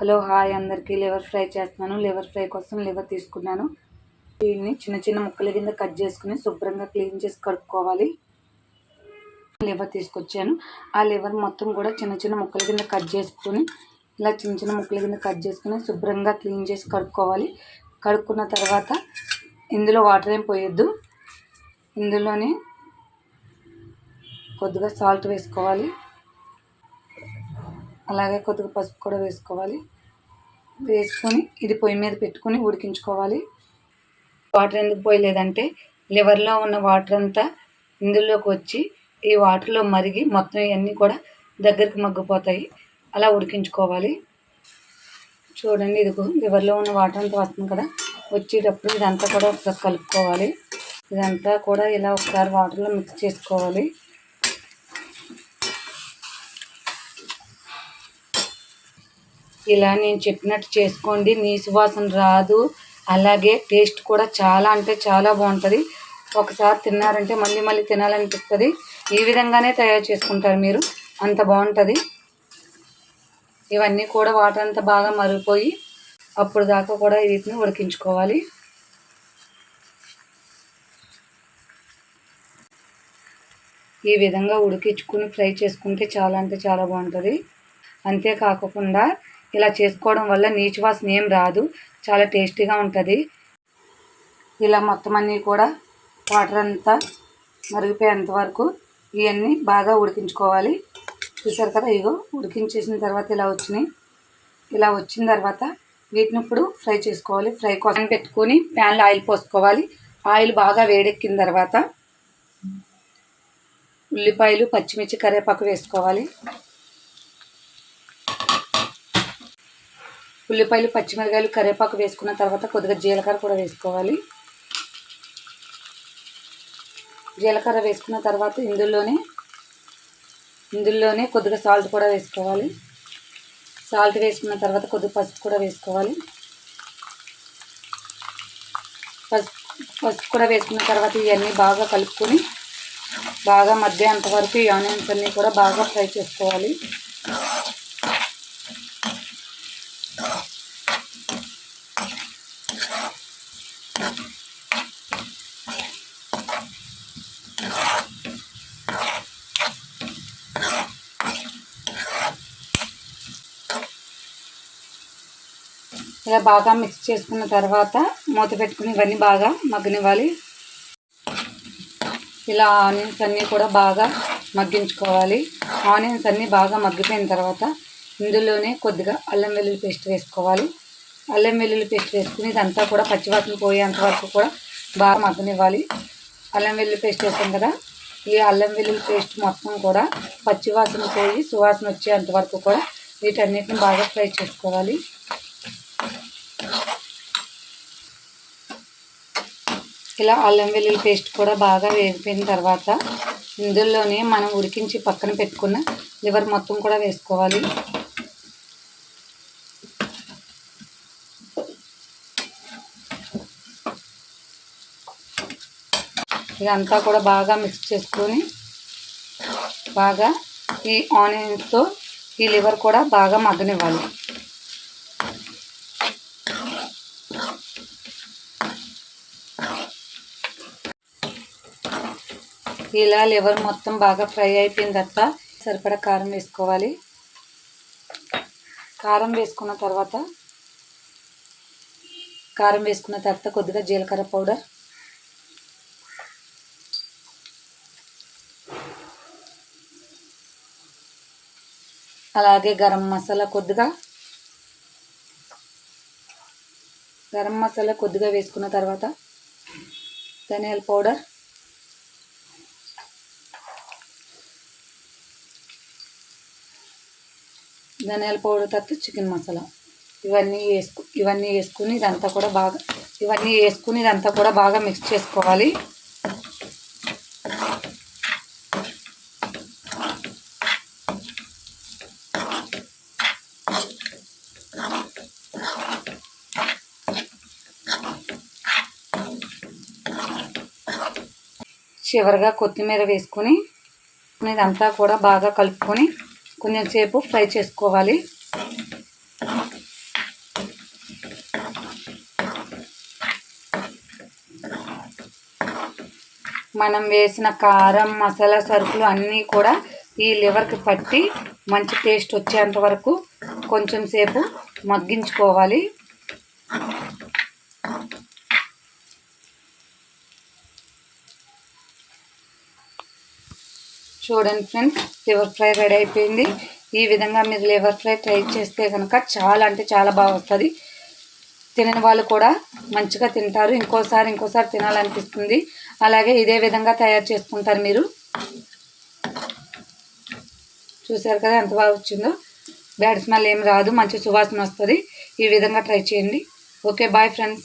Hello hi అందరికీ. Liver fry చేస్తున్నాను. Liver fry కోసం లివర్ తీసుకున్నాను. దీన్ని చిన్న చిన్న ముక్కల కింద కట్ చేసుకుని శుభ్రంగా క్లీన్ చేసి కడుక్కోవాలి. లివర్ తీసుకొచ్చాను. ఆ లివర్ మొత్తం కూడా చిన్న చిన్న ముక్కల కింద కట్ చేసుకుని ఇలా చిన్న చిన్న ముక్కల కింద కట్ చేసుకుని శుభ్రంగా క్లీన్ చేసి కడుక్కోవాలి. కడుక్కున్న తర్వాత ఇందులో వాటర్ ఏం పోయొద్దు. ఇందులోనే కొద్దిగా సాల్ట్ వేసుకోవాలి. అలాగే కొద్దిగా పసుపు కూడా వేసుకోవాలి. వేసుకొని ఇది పొయ్యి మీద పెట్టుకొని ఉడికించుకోవాలి. వాటర్ ఎందుకు పోయలేదంటే లివర్లో ఉన్న వాటర్ అంతా ఇందులోకి వచ్చి ఈ వాటర్లో మరిగి మొత్తం ఇవన్నీ కూడా దగ్గరికి మగ్గిపోతాయి. అలా ఉడికించుకోవాలి. చూడండి ఇదిగో లివర్లో ఉన్న వాటర్ అంతా వస్తుంది కదా. వచ్చేటప్పుడు ఇదంతా కూడా ఒకసారి కలుపుకోవాలి. ఇదంతా కూడా ఇలా ఒకసారి వాటర్లో మిక్స్ చేసుకోవాలి. ఇలా నేను చెప్పినట్టు చేసుకోండి నీ సువాసన రాదు. అలాగే టేస్ట్ కూడా చాలా అంటే చాలా బాగుంటుంది. ఒకసారి తిన్నారంటే మళ్ళీ మళ్ళీ తినాలనిపిస్తుంది. ఈ విధంగానే తయారు చేసుకుంటారు మీరు. అంత బాగుంటుంది. ఇవన్నీ కూడా వాటర్ అంతా బాగా మరిగిపోయి అప్పుడు దాకా కూడా వీటిని ఉడికించుకోవాలి. ఈ విధంగా ఉడికించుకుని ఫ్రై చేసుకుంటే చాలా అంటే చాలా బాగుంటుంది. అంతేకాకుండా ఇలా చేసుకోవడం వల్ల నీచు వాసన ఏం రాదు. చాలా టేస్టీగా ఉంటుంది. ఇలా మొత్తం అన్నీ కూడా వాటర్ అంతా మరిగిపోయేంత వరకు ఇవన్నీ బాగా ఉడికించుకోవాలి. చూసారు కదా ఇగో ఉడికించేసిన తర్వాత ఇలా వచ్చినాయి. ఇలా వచ్చిన తర్వాత వీటిని ఇప్పుడు ఫ్రై చేసుకోవాలి. ఫ్రై కోసం పెట్టుకొని ప్యాన్లో ఆయిల్ పోసుకోవాలి. ఆయిల్ బాగా వేడెక్కిన తర్వాత ఉల్లిపాయలు పచ్చిమిర్చి కరివేపాకు వేసుకోవాలి. ఉల్లిపాయలు పచ్చిమిరకాయలు కరివేపాకు వేసుకున్న తర్వాత కొద్దిగా జీలకర్ర కూడా వేసుకోవాలి. జీలకర్ర వేసుకున్న తర్వాత ఇందులోనే ఇందులోనే కొద్దిగా సాల్ట్ కూడా వేసుకోవాలి. సాల్ట్ వేసుకున్న తర్వాత కొద్దిగా పసుపు కూడా వేసుకోవాలి. పసుపు పసుపు కూడా వేసుకున్న తర్వాత ఇవన్నీ బాగా కలుపుకొని బాగా మధ్య అంతవరకు ఈ ఆనియన్స్ అన్నీ కూడా బాగా ఫ్రై చేసుకోవాలి. ఇలా బాగా మిక్స్ చేసుకున్న తర్వాత మూత పెట్టుకుని ఇవన్నీ బాగా మగ్గనివ్వాలి. ఇలా ఆనియన్స్ అన్నీ కూడా బాగా మగ్గించుకోవాలి. ఆనియన్స్ అన్నీ బాగా మగ్గిపోయిన తర్వాత ఇందులోనే కొద్దిగా అల్లం వెల్లుల్లి పేస్ట్ వేసుకోవాలి. అల్లం వెల్లుల్లి పేస్ట్ వేసుకుని ఇదంతా కూడా పచ్చివాసన పోయేంత వరకు కూడా బాగా మగ్గనివ్వాలి. అల్లం వెల్లుల్లి పేస్ట్ వేసాం కదా ఈ అల్లం వెల్లుల్లి పేస్ట్ మొత్తం కూడా పచ్చివాసన పోయి సువాసన వచ్చేంత వరకు కూడా వీటన్నిటిని బాగా ఫ్రై చేసుకోవాలి. ఇలా అల్లం వెల్లుల్లి పేస్ట్ కూడా బాగా వేగిపోయిన తర్వాత ఇందులోనే మనం ఉడికించి పక్కన పెట్టుకున్న లివర్ మొత్తం కూడా వేసుకోవాలి. ఇదంతా కూడా బాగా మిక్స్ చేసుకొని బాగా ఈ ఆనియన్స్తో ఈ లివర్ కూడా బాగా మగ్గనివ్వాలి. ఇలా లివర్ మొత్తం బాగా ఫ్రై అయిపోయిన తర్వాత సరిపడా కారం వేసుకోవాలి. కారం వేసుకున్న తర్వాత కారం వేసుకున్న తర్వాత కొద్దిగా జీలకర్ర పౌడర్ అలాగే గరం మసాలా కొద్దిగా. గరం మసాలా కొద్దిగా వేసుకున్న తర్వాత ధనియాల పౌడర్. ధనియాల పౌడర్ తర్వాత చికెన్ మసాలా. ఇవన్నీ వేసుకు ఇవన్నీ వేసుకుని ఇదంతా కూడా బాగా ఇవన్నీ వేసుకుని ఇదంతా కూడా బాగా మిక్స్ చేసుకోవాలి. చివరిగా కొత్తిమీర వేసుకుని ఇదంతా కూడా బాగా కలుపుకొని కొంచెం సేపు ఫ్రై చేసుకోవాలి. మనం వేసిన కారం మసాలా సరుకులు అన్నీ కూడా ఈ లివర్కి పట్టి మంచి టేస్ట్ వచ్చేంత వరకు కొంచెం సేపు మగ్గించుకోవాలి. చూడండి ఫ్రెండ్స్ లివర్ ఫ్రై రెడీ అయిపోయింది. ఈ విధంగా మీరు లివర్ ఫ్రై ట్రై చేస్తే కనుక చాలా అంటే చాలా బాగా వస్తుంది. తినని వాళ్ళు కూడా మంచిగా తింటారు. ఇంకోసారి ఇంకోసారి తినాలనిపిస్తుంది. అలాగే ఇదే విధంగా తయారు చేసుకుంటారు మీరు. చూసారు కదా ఎంత బాగా వచ్చిందో? బ్యాడ్ స్మెల్ ఏం రాదు. మంచి సువాసన వస్తుంది. ఈ విధంగా ట్రై చేయండి. Okay bye friends.